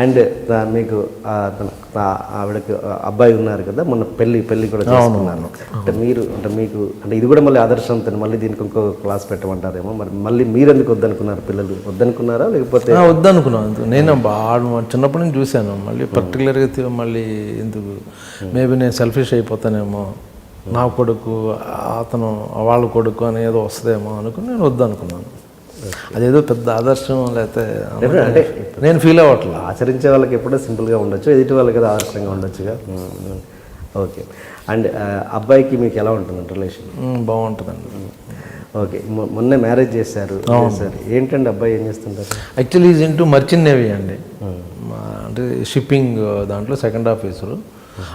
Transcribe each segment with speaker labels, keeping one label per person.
Speaker 1: And మీకు ఆవిడకి అబ్బాయి ఉన్నారు కదా మొన్న పెళ్ళి పెళ్ళి కూడా చేసుకున్నాను అంటే మీరు అంటే మీకు అంటే ఇది కూడా మళ్ళీ ఆదర్శంతో మళ్ళీ దీనికి ఇంకో క్లాస్ పెట్టమంటారేమో మరి మళ్ళీ మీరు ఎందుకు వద్దనుకున్నారు పిల్లలు? వద్దనుకున్నారా లేకపోతే?
Speaker 2: వద్దనుకున్నాను. నేను చిన్నప్పటి నుంచి చూశాను. మళ్ళీ పర్టికులర్గా మళ్ళీ ఎందుకు మేబీ నేను సెల్ఫిష్ అయిపోతానేమో నా కొడుకు అతను వాళ్ళ కొడుకు అని ఏదో వస్తుందేమో అనుకుని నేను వద్దనుకున్నాను. అదేదో పెద్ద ఆదర్శం లేకపోతే
Speaker 1: అంటే
Speaker 2: నేను ఫీల్ అవ్వట్లా.
Speaker 1: ఆచరించే వాళ్ళకి ఎప్పుడో సింపుల్గా ఉండొచ్చు ఎదుటి వాళ్ళకి ఏదో ఆదర్శంగా ఉండొచ్చుగా? ఓకే. అండ్ అబ్బాయికి మీకు ఎలా ఉంటుంది రిలేషన్
Speaker 2: ఉమ్, బాగుంటుందండి.
Speaker 1: ఓకే. మొన్నే మ్యారేజ్ చేశారు చేశారు. ఏంటండి అబ్బాయి ఏం చేస్తుంటారు?
Speaker 2: Actually is into merchant navy అండి. మా అంటే షిప్పింగ్ దాంట్లో సెకండ్ ఆఫీసరు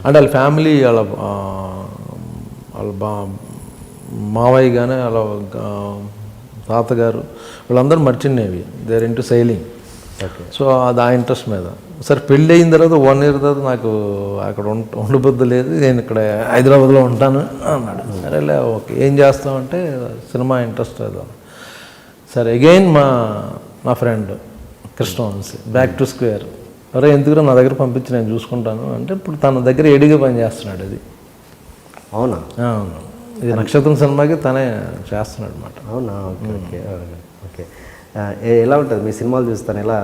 Speaker 2: అంటే వాళ్ళ ఫ్యామిలీ వాళ్ళ వాళ్ళ బా మావయ్య కానీ వాళ్ళ తాతగారు వీళ్ళందరూ merchant navy there into sailing so అది ఆ ఇంట్రెస్ట్ మీద. సరే పెళ్ళి అయిన తర్వాత వన్ ఇయర్ తర్వాత నాకు అక్కడ ఉండ ఉండబుద్ధి లేదు. నేను ఇక్కడ హైదరాబాద్లో ఉంటాను అన్నాడు. సరేలే ఓకే. ఏం చేస్తామంటే సినిమా ఇంట్రెస్ట్ లేదు సరే అగైన్ మా నా friend Krishna Vamsi back to square అరే ఎందుకు నా దగ్గర పంపించి నేను చూసుకుంటాను? అంటే ఇప్పుడు తన దగ్గర ఎడిగా పని చేస్తున్నాడు అది.
Speaker 1: అవునా?
Speaker 2: అవును. ఇది నక్షత్రం సినిమాకి తనే చేస్తున్నాడు అనమాట
Speaker 1: అవునా? ఓకే ఓకే ఎలా ఉంటుంది? మీ సినిమాలు చూస్తాను ఎలా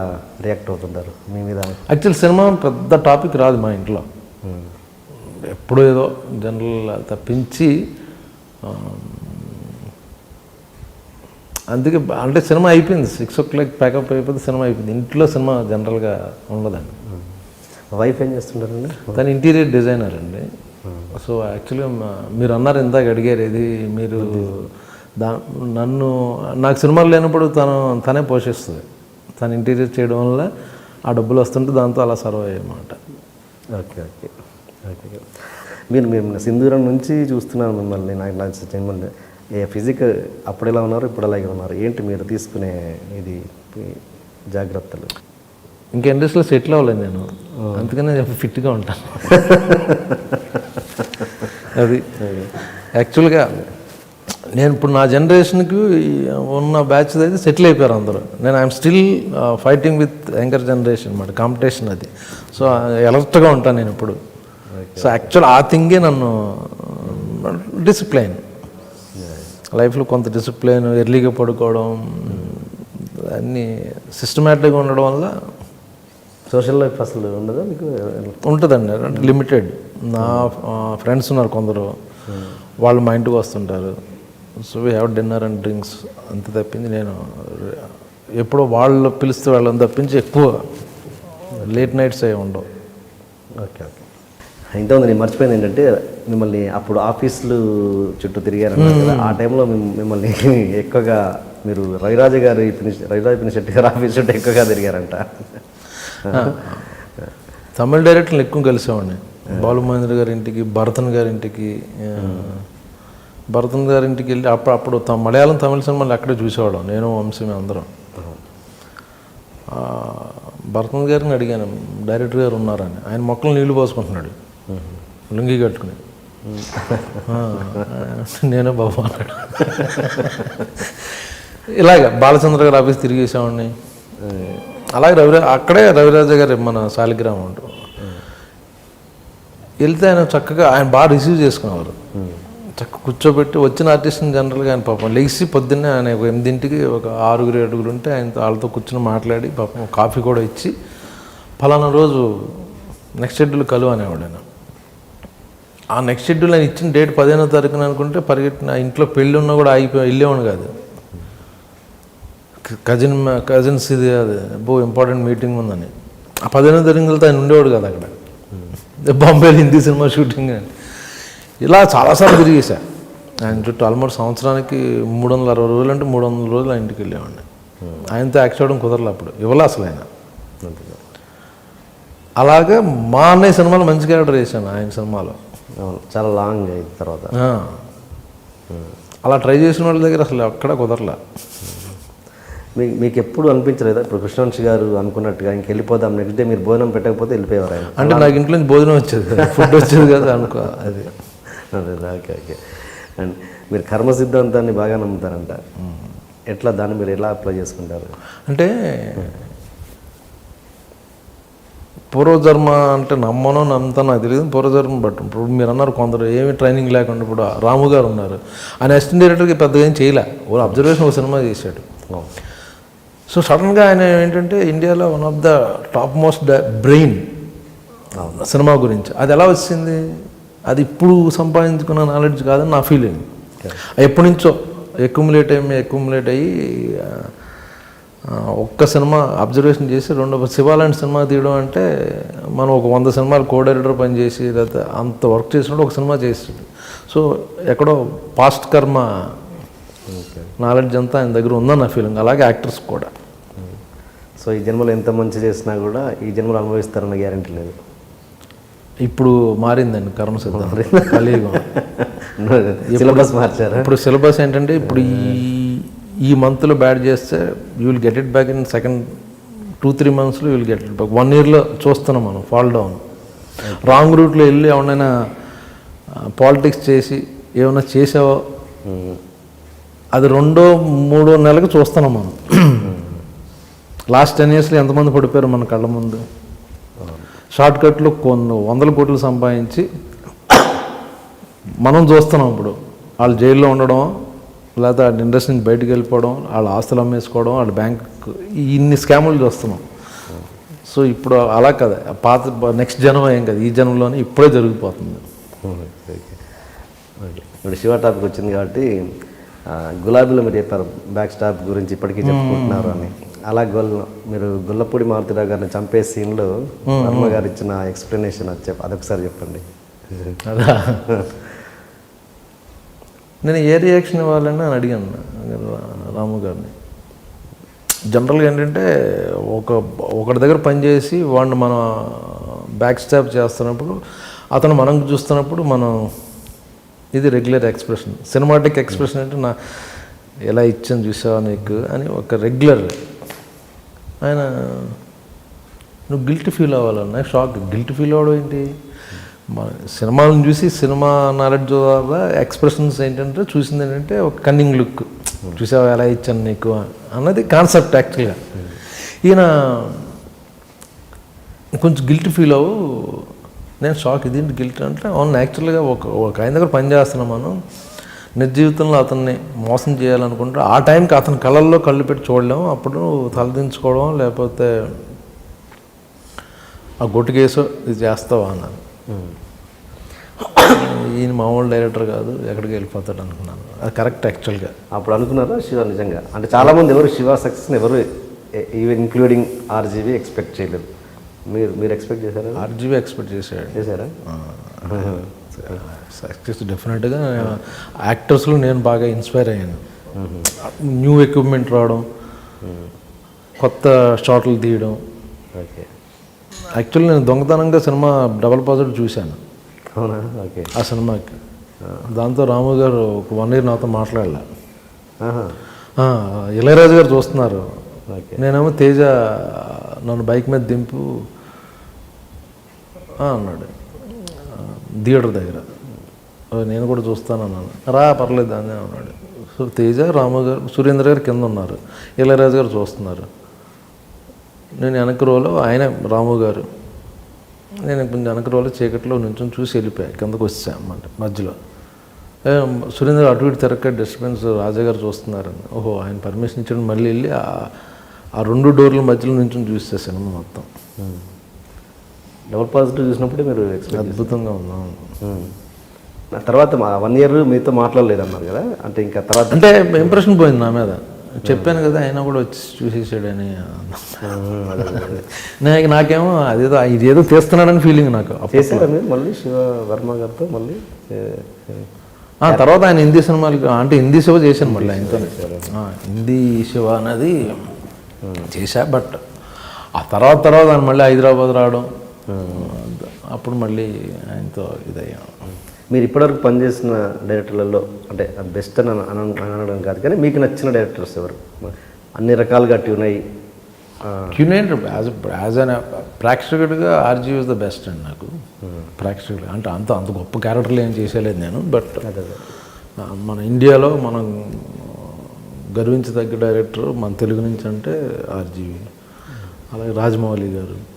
Speaker 1: రియాక్ట్ అవుతుంటారు? మీ మీద
Speaker 2: యాక్చువల్ సినిమా పెద్ద టాపిక్ రాదు మా ఇంట్లో. ఎప్పుడు ఏదో జనరల్ తప్పించి అందుకే అంటే సినిమా అయిపోయింది. సిక్స్ ఓ క్లాక్ ప్యాకప్ అయిపోతే సినిమా అయిపోయింది. ఇంట్లో సినిమా జనరల్గా ఉండదండి.
Speaker 1: వైఫ్ ఏం చేస్తుంటారండి?
Speaker 2: తను ఇంటీరియర్ డిజైనర్ అండి. సో యాక్చువల్గా మీరు అన్నారు ఇందాక అడిగారు ఇది మీరు దా నన్ను నాకు సినిమాలు లేనప్పుడు తను తనే పోషిస్తుంది. తను ఇంటీరియర్ చేయడం వల్ల ఆ డబ్బులు వస్తుంటే దాంతో అలా సర్వ్ అయ్యమాట
Speaker 1: ఓకే ఓకే. ఓకే. మీరు మీరు సింధూరం నుంచి చూస్తున్నాను మిమ్మల్ని నాకు నాకు మిమ్మల్ని ఏ ఫిజిక్ అప్పుడు ఎలా ఉన్నారు ఇప్పుడు అలాగే ఉన్నారు? ఏంటి మీరు తీసుకునే ఇది జాగ్రత్తలు?
Speaker 2: ఇంకా ఇండస్ట్రీలో సెటిల్ అవ్వలేదు నేను. అందుకనే ఫిట్గా ఉంటాను. అది యాక్చువల్గా నేను ఇప్పుడు నా జనరేషన్కి ఉన్న బ్యాచ్ అయితే సెటిల్ అయిపోయారు అందరూ. నేను I'm still fighting with younger generation అనమాట కాంపిటీషన్ అది. సో ఎలర్ట్గా ఉంటాను నేను ఇప్పుడు. సో యాక్చువల్ ఆ థింగే నన్ను డిసిప్లైన్ లైఫ్లో కొంత డిసిప్లైన్ ఎర్లీగా పడుకోవడం అన్నీ సిస్టమేటిక్గా ఉండడం వల్ల
Speaker 1: సోషల్ లైఫ్ అసలు ఉండదా మీకు?
Speaker 2: ఉంటుందండి. అంటే లిమిటెడ్. నా ఫ్రెండ్స్ ఉన్నారు కొందరు. వాళ్ళు మా ఇంటికి వస్తుంటారు. So we have dinner and drinks అంత తప్పింది నేను. ఎప్పుడో వాళ్ళు పిలిస్తే వాళ్ళని తప్పించి ఎక్కువ. లేట్ నైట్స్ అవి ఉండవు.
Speaker 1: Okay okay. ఇంతకుముందు నేను మర్చిపోయింది ఏంటంటే మిమ్మల్ని అప్పుడు ఆఫీసులు చుట్టూ తిరిగారన్నారు కదా. ఆ టైంలో మిమ్- మిమ్మల్ని ఎక్కువగా మీరు రవిరాజు గారి రవిరాజు ఫినిషెట్టి గారి ఆఫీస్ చుట్టూ ఎక్కువగా తిరిగారంట.
Speaker 2: తమిళ డైరెక్టర్లు ఎక్కువ కలిసేవాడిని. బాలుమహేంద్ర గారి ఇంటికి భరతన్ గారి ఇంటికి భరతన్ గారి ఇంటికి వెళ్ళి అప్పుడు అప్పుడు మలయాళం తమిళ సినిమాలు అక్కడే చూసేవాళ్ళం. నేను వంశీ అందరం భరతన్ గారిని అడిగాను డైరెక్టర్ గారు ఉన్నారని. ఆయన మొక్కలు నీళ్ళు పోసుకుంటున్నాడు. లుంగి కట్టుకుని. నేనే బాబు అన్నాడు. ఇలాగ బాలచంద్ర గారు ఆఫీస్ తిరిగేసామండి అలాగే రవిరా అక్కడే రవిరాజ గారు మన శాలిగ్రామం ఉంటాం వెళ్తే ఆయన చక్కగా ఆయన బాగా రిసీవ్ చేసుకునేవారు. చక్క కూర్చోబెట్టి వచ్చిన ఆర్టిస్ట్ని జనరల్గా ఆయన పాపం లెగిసి పొద్దున్నే ఆయన ఒక ఎనిమిదింటికి ఒక ఆరుగురు ఏడుగురు ఉంటే ఆయన వాళ్ళతో కూర్చొని మాట్లాడి పాపం కాఫీ కూడా ఇచ్చి ఫలానా రోజు నెక్స్ట్ షెడ్యూల్ కలువు అనేవాడు ఆయన. ఆ నెక్స్ట్ షెడ్యూల్ ఆయన ఇచ్చిన డేట్ పదిహేనో తారీఖున అనుకుంటే పరిగెట్టిన ఇంట్లో పెళ్ళి ఉన్నా కూడా అయిపోయి వెళ్ళేవాడు కాదు. కజిన్ కజిన్స్ ఇది అది బో ఇంపార్టెంట్ మీటింగ్ ఉందని. ఆ పదిహేనో తారీఖు వెళ్తే ఆయన ఉండేవాడు కదా అక్కడ. బాంబేలో హిందీ సినిమా షూటింగ్ అని. ఇలా చాలాసార్లు తిరిగేసా. ఆయన చుట్టూ ఆల్మోస్ట్ సంవత్సరానికి మూడు వందల అరవై రోజులు అంటే మూడు వందల రోజులు ఆయన ఇంటికి వెళ్ళేవాడిని. ఆయనతో యాక్ట్ చేయడం కుదరలే అప్పుడు. ఇవ్వలే అసలు ఆయన. అలాగే మా అన్నయ్య సినిమాలో మంచి క్యారెక్టర్ వేసాను ఆయన సినిమాలో.
Speaker 1: చాలా లాంగ్ అయిన తర్వాత.
Speaker 2: ఆ. అలా ట్రై చేసిన వాళ్ళ దగ్గర అసలు అక్కడ కుదరలే.
Speaker 1: మీకు మీకు ఎప్పుడు అనిపించలేదా? ఇప్పుడు కృష్ణవంశి గారు అనుకున్నట్టుగా ఇంక వెళ్ళిపోదాం నెక్స్ట్ డే మీరు భోజనం పెట్టకపోతే వెళ్ళిపోయేవారు? ఆయన
Speaker 2: అంటే నాకు ఇంట్లో నుంచి భోజనం వచ్చేది ఫుడ్ వచ్చేది కదా అనుకో అది.
Speaker 1: అదే ఓకే ఓకే. అండ్ మీరు కర్మ సిద్ధాంతాన్ని బాగా నమ్ముతారంట. ఎట్లా దాన్ని మీరు ఎలా అప్లై చేసుకుంటారు?
Speaker 2: అంటే పూర్వజన్మ అంటే నమ్మనో నమ్ముతానో నాకు తెలియదు పూర్వజన్మ బట్టి ఇప్పుడు మీరు అన్నారు కొందరు ఏమి ట్రైనింగ్ లేకుండా ఇప్పుడు రాము గారు ఉన్నారు. ఆయన అసిస్టెంట్ డైరెక్టర్కి పెద్దగా ఏం చేయలే ఓ అబ్జర్వేషన్ ఒక సినిమా చేశాడు. సో సడన్గా ఆయన ఏంటంటే ఇండియాలో one of the top most brain cinema గురించి. అది ఎలా వచ్చింది? అది ఇప్పుడు సంపాదించుకున్న నాలెడ్జ్ కాదని నా ఫీలింగ్ ఎప్పటి నుంచో ఎక్యుములేట్ అయ్యి ఎక్యుములేట్ అయ్యి ఒక్క సినిమా అబ్జర్వేషన్ చేసి రెండో శివాలాంటి సినిమా తీయడం అంటే మనం ఒక వంద సినిమాలు కో డైరెక్టర్ పనిచేసి లేకపోతే అంత వర్క్ చేసినప్పుడు ఒక సినిమా చేసాడు సో ఎక్కడో పాస్ట్ కర్మ నాలెడ్జ్ అంతా ఆయన దగ్గర ఉందని నా ఫీలింగ్ అలాగే యాక్టర్స్ కూడా.
Speaker 1: సో ఈ జన్మలో ఎంత మంచి చేసినా కూడా ఈ జన్మలో అనుభవిస్తారన్న గ్యారంటీ లేదు.
Speaker 2: ఇప్పుడు మారిందండి కర్మ సిద్ధం. కలియుగం.
Speaker 1: సిలబస్ మార్చారా?
Speaker 2: ఇప్పుడు సిలబస్ ఏంటంటే ఇప్పుడు ఈ ఈ మంత్లో బ్యాడ్ చేస్తే you will get it back in second two three మంత్స్లో will get it back one ఇయర్లో చూస్తున్నాం మనం ఫాల్ డౌన్ రాంగ్ రూట్లో వెళ్ళి ఎవరైనా పాలిటిక్స్ చేసి ఏమైనా చేసావో? అది రెండో మూడో నెలకి చూస్తున్నాం మనం. లాస్ట్ టెన్ ఇయర్స్లో ఎంతమంది పడిపోయారు మన కళ్ళ ముందు? షార్ట్ కట్లు కొన్ని వందల కోట్లు సంపాదించి మనం చూస్తున్నాం ఇప్పుడు. వాళ్ళు జైల్లో ఉండడం లేకపోతే వాళ్ళ ఇండస్ట్రీ నుంచి బయటకు వెళ్ళిపోవడం వాళ్ళ ఆస్తులు అమ్మేసుకోవడం వాళ్ళ బ్యాంక్ ఇన్ని స్కాములు చూస్తున్నాం. సో ఇప్పుడు అలా కదా. పాత నెక్స్ట్ జనం ఏం కదా. ఈ జనంలోనే ఇప్పుడే జరిగిపోతుంది.
Speaker 1: ఇప్పుడు శివ టాపిక్ వచ్చింది కాబట్టి గులాబీలో మీరు చెప్పారు బ్యాక్ స్టాప్ గురించి ఇప్పటికీ చెప్పుకుంటున్నారు అని. అలా గొల్ మీరు గుల్లపూడి మారుతిరావు గారిని చంపే సీన్లో వర్మ గారు ఇచ్చిన ఎక్స్ప్లెనేషన్ అది అదొకసారి చెప్పండి.
Speaker 2: అదా. నేను ఏ రియాక్షన్ ఇవ్వాలని అని అడిగాను రాము గారిని. జనరల్గా ఏంటంటే ఒక ఒకటి దగ్గర పనిచేసి వాడిని మనం బ్యాక్ స్టాప్ చేస్తున్నప్పుడు అతను మనం చూస్తున్నప్పుడు మనం ఇది రెగ్యులర్ ఎక్స్ప్రెషన్ సినిమాటిక్ ఎక్స్ప్రెషన్ అంటే నా ఎలా ఇచ్చాను చూసావా నీకు అని ఒక రెగ్యులర్ ఆయన నువ్వు గిల్ట్ ఫీల్ అవ్వాలన్నా షాక్ గిల్ట్ ఫీల్ అవ్వడం ఏంటి? మన సినిమాలను చూసి సినిమా నాలెడ్జ్ ద్వారా ఎక్స్ప్రెషన్స్ ఏంటంటే చూసింది ఏంటంటే ఒక కన్నింగ్ లుక్ చూసావా ఎలా ఇచ్చాను నీకు అన్నది కాన్సెప్ట్ యాక్చువల్గా ఈయన కొంచెం గిల్ట్ ఫీల్ అవ్వు. నేను షాక్ ఇదేంటి గిల్ట్ అంటే అవును యాక్చువల్గా ఒక ఒక ఆయన దగ్గర పని చేస్తున్నాం మనం. నిజ జీవితంలో అతన్ని మోసం చేయాలనుకుంటే ఆ టైంకి అతని కళ్ళల్లో కళ్ళు పెట్టి చూడలేము. అప్పుడు తలదించుకోవడం లేకపోతే ఆ గొట్టుకేసో ఇది చేస్తావా అన్నాను. ఈయన మామూలు డైరెక్టర్ కాదు ఎక్కడికి వెళ్ళిపోతాడు అనుకున్నాను. అది కరెక్ట్ యాక్చువల్గా
Speaker 1: అప్పుడు అనుకున్నారా శివ? నిజంగా. అంటే చాలామంది ఎవరు శివ సక్సెస్ని ఎవరు ఈవెన్ ఇంక్లూడింగ్ ఆర్జీవి ఎక్స్పెక్ట్ చేయలేదు. మీరు మీరు ఎక్స్పెక్ట్ చేశారా?
Speaker 2: ఆర్జీబీ ఎక్స్పెక్ట్ చేశాడు.
Speaker 1: చేశారా?
Speaker 2: సక్సెస్ డెఫినెట్గా యాక్టర్స్లో నేను బాగా ఇన్స్పైర్ అయ్యాను. న్యూ ఎక్విప్మెంట్ రావడం కొత్త షాట్లు తీయడం.
Speaker 1: ఓకే.
Speaker 2: యాక్చువల్లీ నేను దొంగతనంగా సినిమా డబల్ పాజిటివ్ చూశాను.
Speaker 1: అవునా? ఓకే.
Speaker 2: ఆ సినిమాకి. దాంతో రాము గారు ఒక వన్ ఇయర్ నాతో మాట్లాడలే. ఇళయరాజు గారు చూస్తున్నారు.
Speaker 1: ఓకే.
Speaker 2: నేనేమో తేజ నన్ను బైక్ మీద దింపు అన్నాడు. థియేటర్ దగ్గర. నేను కూడా చూస్తాను అన్నాను. రా పర్లేదు అని అన్నాడు. సో తేజ రాము గారు సురేంద్ర గారు కింద ఉన్నారు. ఇళయరాజు గారు చూస్తున్నారు. నేను వెనక రోలో ఆయన రాము గారు. నేను కొంచెం వెనక రోలో చీకట్లో నుంచొని చూసి వెళ్ళిపోయా. కిందకు వచ్చా అన్నమాట మధ్యలో. సురేంద్ర అటు ఇటు తిరక్క డిస్టర్బెన్స్ రాజా గారు చూస్తున్నారని. ఓహో ఆయన పర్మిషన్ ఇచ్చాడు. మళ్ళీ వెళ్ళి ఆ- రెండు డోర్ల మధ్యలో నుంచి చూసా సినిమా మొత్తం.
Speaker 1: డబుల్ పాజిటివ్ చూసినప్పుడే మీరు ఎక్స్పెక్ట్
Speaker 2: అద్భుతంగా ఉన్నాం.
Speaker 1: ఆ తర్వాత మా వన్ ఇయర్ మీతో మాట్లాడలేదు అన్నారు కదా? అంటే ఇంకా తర్వాత
Speaker 2: అంటే ఇంప్రెషన్ పోయింది నా మీద. చెప్పాను కదా ఆయన కూడా వచ్చి చూసేసాడని. నాకు నాకేమో అదేదో ఇదేదో తీస్తున్నాడని ఫీలింగ్ నాకు.
Speaker 1: చేశారా మీరు మళ్ళీ శివ వర్మ గారితో మళ్ళీ?
Speaker 2: తర్వాత ఆయన హిందీ సినిమాలు అంటే హిందీ శివ చేశాను మళ్ళీ ఆయనతో హిందీ శివ అనేది చేశా బట్ ఆ తర్వాత తర్వాత ఆయన మళ్ళీ హైదరాబాద్ రావడం. అప్పుడు మళ్ళీ ఆయనతో ఇదయ్యాం.
Speaker 1: మీరు ఇప్పటివరకు పనిచేసిన డైరెక్టర్లలో అంటే బెస్ట్ అని అన- అన- అనడం కాదు కానీ మీకు నచ్చిన డైరెక్టర్స్ ఎవరు? అన్ని రకాలుగా ట్యూన్
Speaker 2: క్యూనేట్ as as an ప్రేక్షకుడిగా R G was the best అండి నాకు. ప్రేక్షకుడు అంటే అంత అంత గొప్ప క్యారెక్టర్లు ఏం చేసేలేదు నేను బట్ మన ఇండియాలో మనం గర్వించదగ్గ డైరెక్టర్ మన తెలుగు నుంచి అంటే ఆర్జీవి అలాగే రాజమౌళి గారు.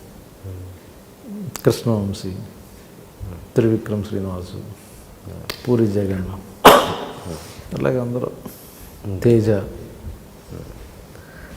Speaker 2: కృష్ణవంశీ త్రివిక్రమ్ శ్రీనివాసు పూరి జగన్ అలాగే అందరూ. తేజ.